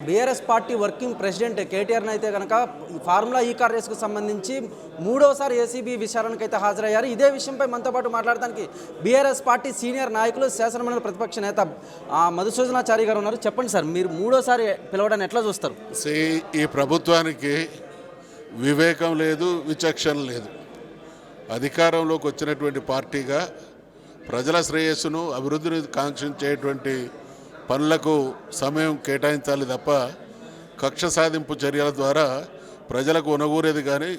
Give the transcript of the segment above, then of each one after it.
BRS party working president కేటీఆర్ని అయితే కనుక ఫార్ములా ఈ కార్ రేస్కు సంబంధించి మూడోసారి ఏసీబీ విచారణకు అయితే హాజరయ్యారు. ఇదే విషయంపై మనతో పాటు మాట్లాడడానికి బీఆర్ఎస్ పార్టీ సీనియర్ నాయకులు శాసనమండలి ప్రతిపక్ష నేత ఆ, మధుసూదనాచారి గారు ఉన్నారు. చెప్పండి సార్ మీరు మూడోసారి పిలవడాన్ని ఎట్లా చూస్తారు? సే ఈ ప్రభుత్వానికి వివేకం లేదు విచక్షణ లేదు. అధికారంలోకి వచ్చినటువంటి పార్టీగా ప్రజల శ్రేయస్సును అభివృద్ధిని కాంక్షించేటువంటి పనులకు సమయం కేటాయించాలి తప్ప కక్ష సాధింపు చర్యల ద్వారా ప్రజలకు ఉనగూరేది కానీ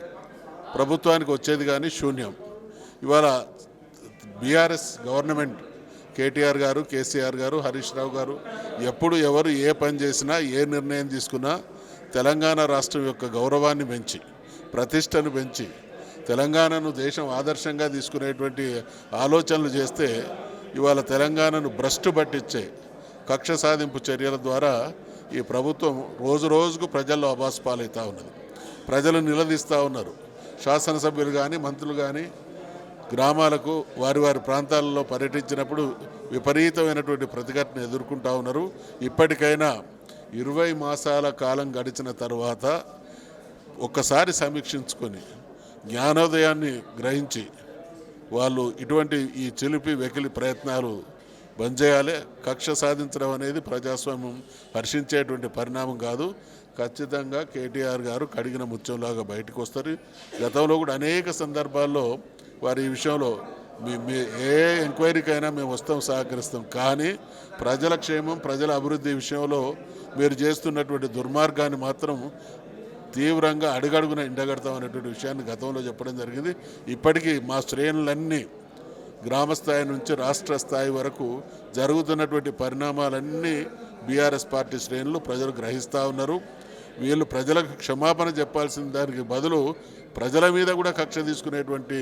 ప్రభుత్వానికి వచ్చేది కానీ శూన్యం. ఇవాళ బీఆర్ఎస్ గవర్నమెంట్ కేటీఆర్ గారు కేసీఆర్ గారు హరీష్ రావు గారు ఎప్పుడు ఎవరు ఏ పని చేసినా ఏ నిర్ణయం తీసుకున్నా తెలంగాణ రాష్ట్రం యొక్క గౌరవాన్ని పెంచి ప్రతిష్టను పెంచి తెలంగాణను దేశం ఆదర్శంగా తీసుకునేటువంటి ఆలోచనలు చేస్తే ఇవాళ తెలంగాణను భ్రష్టు పట్టించే కక్ష సాధింపు చర్యల ద్వారా ఈ ప్రభుత్వం రోజు రోజుకు ప్రజల్లో అబాస్ పాలవుతూ ఉన్నది. ప్రజలు నిలదీస్తూ ఉన్నారు. శాసనసభ్యులు కానీ మంత్రులు కానీ గ్రామాలకు వారి వారి ప్రాంతాలలో పర్యటించినప్పుడు విపరీతమైనటువంటి ప్రతిఘటన ఎదుర్కొంటూ ఉన్నారు. ఇప్పటికైనా ఇరవై మాసాల కాలం గడిచిన తర్వాత ఒక్కసారి సమీక్షించుకొని జ్ఞానోదయాన్ని గ్రహించి వాళ్ళు ఇటువంటి ఈ చిలిపి వెకిలి ప్రయత్నాలు బంద్ చేయాలి. కక్ష సాధించడం అనేది ప్రజాస్వామ్యం హర్షించేటువంటి పరిణామం కాదు. ఖచ్చితంగా కేటీఆర్ గారు కడిగిన ముత్యంలాగా బయటకు వస్తారు. గతంలో కూడా అనేక సందర్భాల్లో వారి ఈ విషయంలో మీ మీ ఏ ఎంక్వైరీకైనా మేము వస్తాం సహకరిస్తాం. కానీ ప్రజల క్షేమం ప్రజల అభివృద్ధి విషయంలో మీరు చేస్తున్నటువంటి దుర్మార్గాన్ని మాత్రం తీవ్రంగా అడుగడుగున ఎండగడతాం అనేటువంటి విషయాన్ని గతంలో చెప్పడం జరిగింది. ఇప్పటికీ మా శ్రేణులన్నీ గ్రామ స్థాయి నుంచి రాష్ట్ర స్థాయి వరకు జరుగుతున్నటువంటి పరిణామాలన్నీ బీఆర్ఎస్ పార్టీ శ్రేణులు ప్రజలు గ్రహిస్తూ ఉన్నారు. వీళ్ళు ప్రజలకు క్షమాపణ చెప్పాల్సిన దానికి బదులు ప్రజల మీద కూడా కక్ష తీసుకునేటువంటి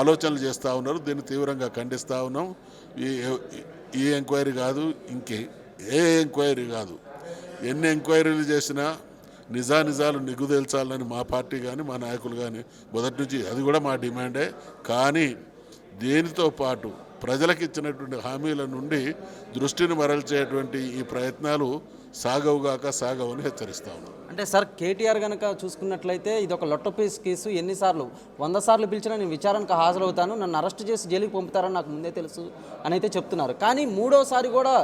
ఆలోచనలు చేస్తూ ఉన్నారు. దీన్ని తీవ్రంగా ఖండిస్తూ ఉన్నాం. ఈ ఈ ఎంక్వైరీ కాదు ఇంకే ఏ ఎంక్వైరీ కాదు. ఎన్ని ఎంక్వైరీలు చేసినా నిజానిజాలు నిగ్గుదేల్చాలని మా పార్టీ కానీ మా నాయకులు కానీ మొదటి నుంచి అది కూడా మా డిమాండే. కానీ దీనితో పాటు ప్రజలకు ఇచ్చినటువంటి హామీల నుండి దృష్టిని మరల్చేటువంటి ఈ ప్రయత్నాలు సాగవుగాక సాగవని హెచ్చరిస్తా ఉన్నాం. అంటే సార్ కేటీఆర్ కనుక చూసుకున్నట్లయితే ఇది ఒక లొట్టపీస్ కేసు. ఎన్నిసార్లు వంద సార్లు పిలిచినా నేను విచారణకు హాజరవుతాను. నన్ను అరెస్ట్ చేసి జైలుకి పంపుతారని నాకు ముందే తెలుసు అని అయితే చెప్తున్నారు. కానీ మూడోసారి కూడా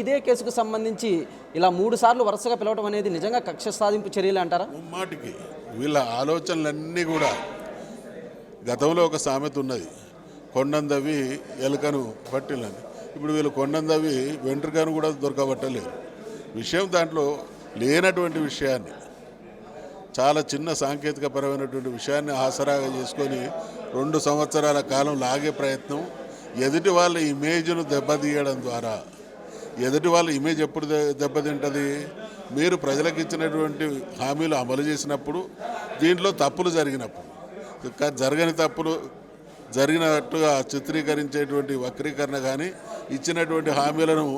ఇదే కేసుకు సంబంధించి ఇలా మూడు సార్లు వరుసగా పిలవడం అనేది నిజంగా కక్ష సాధింపు చర్యలు అంటారా? ముమ్మాటికి వీళ్ళ ఆలోచనలన్నీ కూడా గతంలో ఒక సామెత ఉన్నది. కొండందవి ఎలుకను పట్టిలని ఇప్పుడు వీళ్ళు కొండందవి వెంట్రుకను కూడా దొరకబట్టలేరు విషయం దాంట్లో లేనటువంటి విషయాన్ని చాలా చిన్న సాంకేతికపరమైనటువంటి విషయాన్ని ఆసరాగా చేసుకొని రెండు సంవత్సరాల కాలం లాగే ప్రయత్నం ఎదుటి వాళ్ళ ఇమేజ్ను దెబ్బతీయడం ద్వారా. ఎదుటి వాళ్ళ ఇమేజ్ ఎప్పుడు దె- దెబ్బతింటుంది? మీరు ప్రజలకు ఇచ్చినటువంటి హామీలు అమలు చేసినప్పుడు దీంట్లో తప్పులు జరిగినప్పుడు జరగని తప్పులు జరిగినట్టుగా చిత్రీకరించేటువంటి వక్రీకరణ కానీ ఇచ్చినటువంటి హామీలను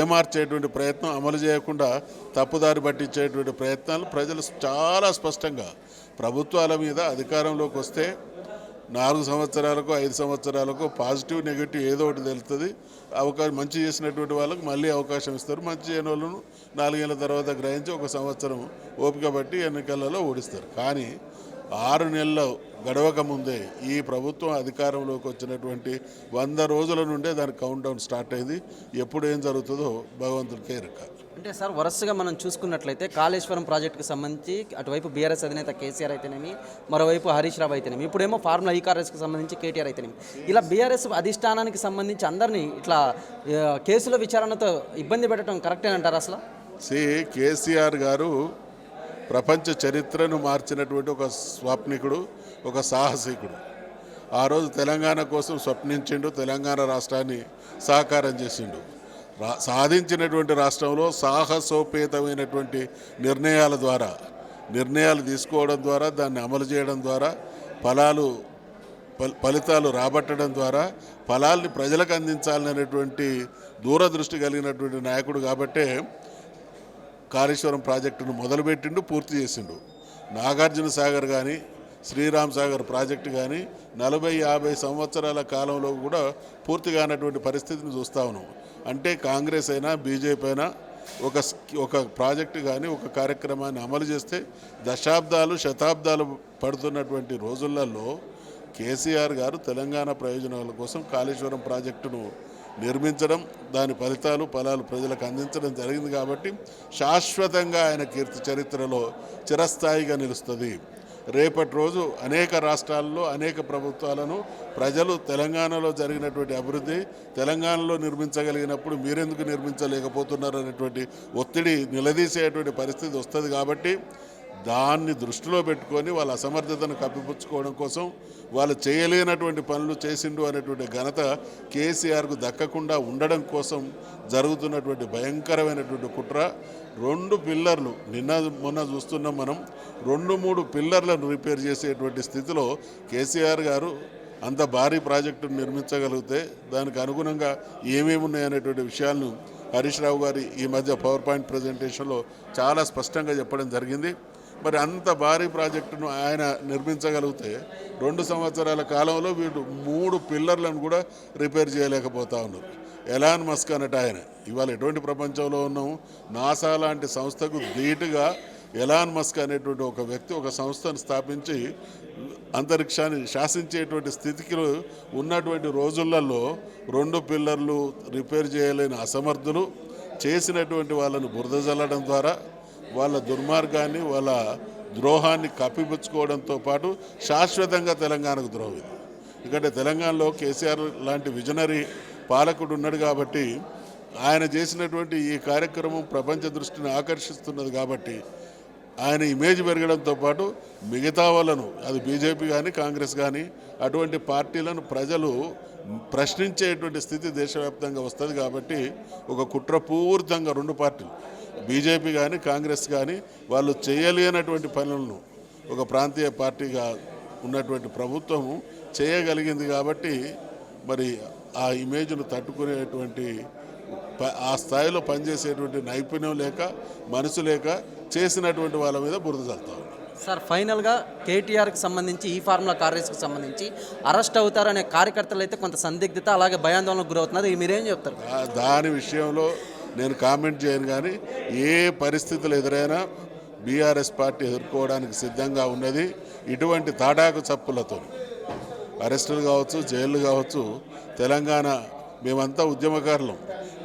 ఏమార్చేటువంటి ప్రయత్నం అమలు చేయకుండా తప్పుదారి పట్టించేటువంటి ప్రయత్నాలు ప్రజలు చాలా స్పష్టంగా ప్రభుత్వాల మీద అధికారంలోకి వస్తే నాలుగు సంవత్సరాలకు ఐదు సంవత్సరాలకు పాజిటివ్ నెగిటివ్ ఏదో ఒకటి తెలుస్తుంది. అవకాశం మంచి చేసినటువంటి వాళ్ళకు మళ్ళీ అవకాశం ఇస్తారు. మంచి చేయని వాళ్ళను నాలుగేళ్ళ తర్వాత గ్రహించి ఒక సంవత్సరం ఓపిక బట్టి ఎన్నికలలో ఓడిస్తారు. కానీ ఆరు నెలలు గడవక ముందే ఈ ప్రభుత్వం అధికారంలోకి వచ్చినటువంటి వంద రోజుల నుండే దాని కౌంట్ డౌన్ స్టార్ట్ అయింది. ఎప్పుడు ఏం జరుగుతుందో భగవంతుడికే ఎరుక అంటే సార్ వరుసగా మనం చూసుకున్నట్లయితే కాళేశ్వరం ప్రాజెక్టుకు సంబంధించి అటువైపు బీఆర్ఎస్ అధినేత కేసీఆర్ అయితేనేమి మరోవైపు హరీష్ రావు అయితేనేమి ఇప్పుడేమో ఫార్ములా ఈకార్ఎస్కి సంబంధించి కేటీఆర్ అయితేనేమి. ఇలా బీఆర్ఎస్ అధిష్టానానికి సంబంధించి అందరినీ ఇట్లా కేసుల విచారణతో ఇబ్బంది పెట్టడం కరెక్టేనంటారు అసలు? సి కేసీఆర్ గారు ప్రపంచ చరిత్రను మార్చినటువంటి ఒక స్వప్నికుడు ఒక సాహసికుడు. ఆ రోజు తెలంగాణ కోసం స్వప్నించిండు తెలంగాణ రాష్ట్రాన్ని సాకారం చేసిండు. రా సాధించినటువంటి రాష్ట్రంలో సాహసోపేతమైనటువంటి నిర్ణయాల ద్వారా నిర్ణయాలు తీసుకోవడం ద్వారా దాన్ని అమలు చేయడం ద్వారా ఫలాలు ఫలితాలు రాబట్టడం ద్వారా ఫలాల్ని ప్రజలకు అందించాలనేటువంటి దూరదృష్టి కలిగినటువంటి నాయకుడు కాబట్టే కాళేశ్వరం ప్రాజెక్టును మొదలుపెట్టిండు పూర్తి చేసిండు. నాగార్జున సాగర్ కానీ శ్రీరామ్ సాగర్ ప్రాజెక్టు కానీ నలభై యాభై సంవత్సరాల కాలంలో కూడా పూర్తి కానటువంటి పరిస్థితిని చూస్తా ఉన్నాం. అంటే కాంగ్రెస్ అయినా బీజేపీ అయినా ఒక ఒక ప్రాజెక్టు కానీ ఒక కార్యక్రమాన్ని అమలు చేస్తే దశాబ్దాలు శతాబ్దాలు పడుతున్నటువంటి రోజులలో కేసీఆర్ గారు తెలంగాణ ప్రయోజనాల కోసం కాళేశ్వరం ప్రాజెక్టును నిర్మించడం దాని ఫలితాలు ఫలాలు ప్రజలకు అందించడం జరిగింది కాబట్టి శాశ్వతంగా ఆయన కీర్తి చరిత్రలో చిరస్థాయిగా నిలుస్తుంది. రేపటి రోజు అనేక రాష్ట్రాల్లో అనేక ప్రభుత్వాలను ప్రజలు తెలంగాణలో జరిగినటువంటి అభివృద్ధి తెలంగాణలో నిర్మించగలిగినప్పుడు మీరెందుకు నిర్మించలేకపోతున్నారు అనేటువంటి ఒత్తిడి నిలదీసేటువంటి పరిస్థితి వస్తుంది కాబట్టి దాన్ని దృష్టిలో పెట్టుకొని వాళ్ళ అసమర్థతను కప్పిపుచ్చుకోవడం కోసం వాళ్ళు చేయలేనటువంటి పనులు చేసిండు అనేటువంటి ఘనత కేసీఆర్కు దక్కకుండా ఉండడం కోసం జరుగుతున్నటువంటి భయంకరమైనటువంటి కుట్ర. రెండు పిల్లర్లు నిన్న మొన్న చూస్తున్నాం మనం. రెండు మూడు పిల్లర్లను రిపేర్ చేసేటువంటి స్థితిలో కేసీఆర్ గారు అంత భారీ ప్రాజెక్టును నిర్మించగలిగితే దానికి అనుగుణంగా ఏమేమి ఉన్నాయనేటువంటి విషయాలను హరీష్ రావు గారి ఈ మధ్య పవర్ పాయింట్ ప్రజెంటేషన్లో చాలా స్పష్టంగా చెప్పడం జరిగింది. మరి అంత భారీ ప్రాజెక్టును ఆయన నిర్మించగలిగితే రెండు సంవత్సరాల కాలంలో వీళ్ళు మూడు పిల్లర్లను కూడా రిపేర్ చేయలేకపోతా ఉన్నారు. ఎలాన్ మస్క్ అన్నట్టు ఆయన ఇవాళ ఎటువంటి ప్రపంచంలో ఉన్నాము నాసా లాంటి సంస్థకు ధీటుగా ఎలాన్ మస్క్ అనేటువంటి ఒక వ్యక్తి ఒక సంస్థను స్థాపించి అంతరిక్షాన్ని శాసించేటువంటి స్థితికి ఉన్నటువంటి రోజులలో రెండు పిల్లర్లు రిపేర్ చేయలేని అసమర్థులు చేసినటువంటి వాళ్ళను బురద జల్లడం ద్వారా వాళ్ళ దుర్మార్గాన్ని వాళ్ళ ద్రోహాన్ని కప్పిపుచ్చుకోవడంతో పాటు శాశ్వతంగా తెలంగాణకు ద్రోహం ఇది. ఎందుకంటే తెలంగాణలో కేసీఆర్ లాంటి విజనరీ పాలకుడు ఉన్నాడు కాబట్టి ఆయన చేసినటువంటి ఈ కార్యక్రమం ప్రపంచ దృష్టిని ఆకర్షిస్తున్నది కాబట్టి ఆయన ఇమేజ్ పెరగడంతో పాటు మిగతా వాళ్ళను అది బీజేపీ కానీ కాంగ్రెస్ కానీ అటువంటి పార్టీలను ప్రజలు ప్రశ్నించేటువంటి స్థితి దేశవ్యాప్తంగా వస్తుంది కాబట్టి ఒక కుట్రపూరితంగా రెండు పార్టీలు. బీజేపీ కానీ కాంగ్రెస్ కానీ వాళ్ళు చేయలేనటువంటి పనులను ఒక ప్రాంతీయ పార్టీగా ఉన్నటువంటి ప్రభుత్వము చేయగలిగింది కాబట్టి మరి ఆ ఇమేజ్ను తట్టుకునేటువంటి ఆ స్థాయిలో పనిచేసేటువంటి నైపుణ్యం లేక మనసు లేక చేసినటువంటి వాళ్ళ మీద బురద చల్తాం సార్ ఫైనల్గా కేటీఆర్కి సంబంధించి ఈ ఫార్ములా కాంగ్రెస్కి సంబంధించి అరెస్ట్ అవుతారనే కార్యకర్తలు అయితే కొంత సందిగ్ధత అలాగే భయాందోళనకు గురవుతున్నారు. మీరేం చెప్తారు? దాని విషయంలో నేను కామెంట్ చేయను కానీ ఏ పరిస్థితులు ఎదురైనా బీఆర్ఎస్ పార్టీ ఎదుర్కోవడానికి సిద్ధంగా ఉన్నది ఇటువంటి తాటాకు చప్పులతో. అరెస్టులు కావచ్చు జైళ్ళు కావచ్చు తెలంగాణ మేమంతా ఉద్యమకారులం.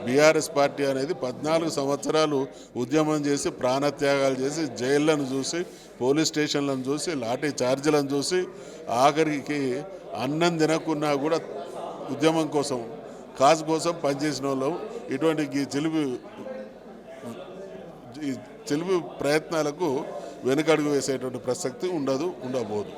బీఆర్ఎస్ పార్టీ అనేది పద్నాలుగు సంవత్సరాలు ఉద్యమం చేసి ప్రాణత్యాగాలు చేసి జైళ్ళను చూసి పోలీస్ స్టేషన్లను చూసి లాఠీ ఛార్జీలను చూసి ఆఖరికి అన్నం తినకున్నా కూడా ఉద్యమం కోసం కాజు కోసం పనిచేసిన వాళ్ళు. ఇటువంటి ఈ చిలిపి ఈ ప్రయత్నాలకు వెనుకడుగు వేసేటువంటి ప్రసక్తి ఉండదు ఉండబోదు.